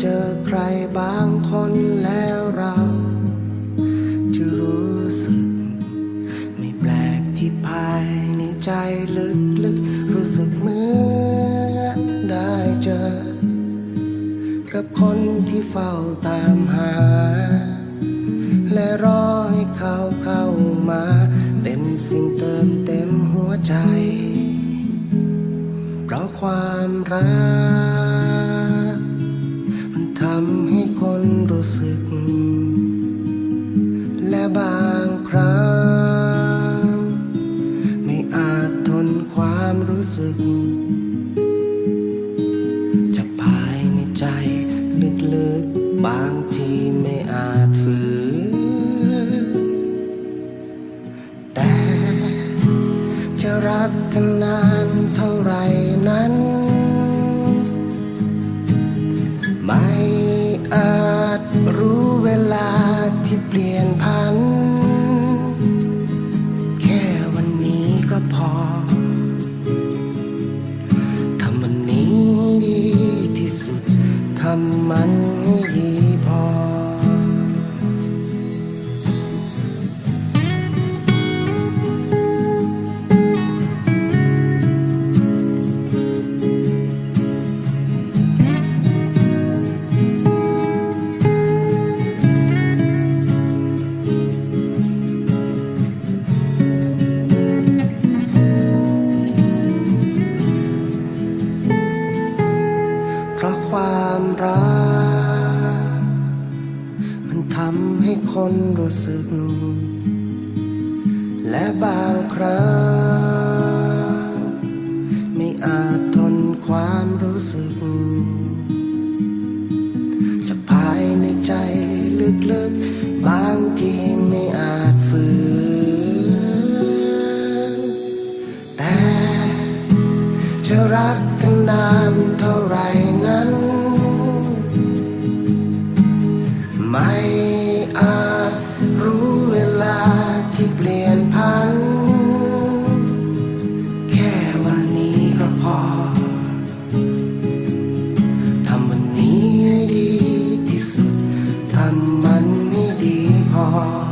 เจอใครบางคนแล้วเรา จะรู้สึก ไม่แปลกที่ภายในใจลึกๆ รู้สึกเหมือนได้เจอ กับคนที่เฝ้าตามหา และรอให้เขาเข้ามา เป็นสิ่งเติมเต็มหัวใจ เพราะความรัก รู้สึก และบางครั้ง ไม่อาจทนความรู้สึก จะภายในใจลึกๆ บางทีไม่อาจฝืน แต่จะรักกันนา ที่เปลี่ยนพัน รัก มันทำให้คนรู้สึก และบางครั้งไม่อาจทนความรู้สึก จากภายในใจลึกๆ บางทีไม่อาจฝืน แต่จะรักกันนานเท่าไรนั้น ดี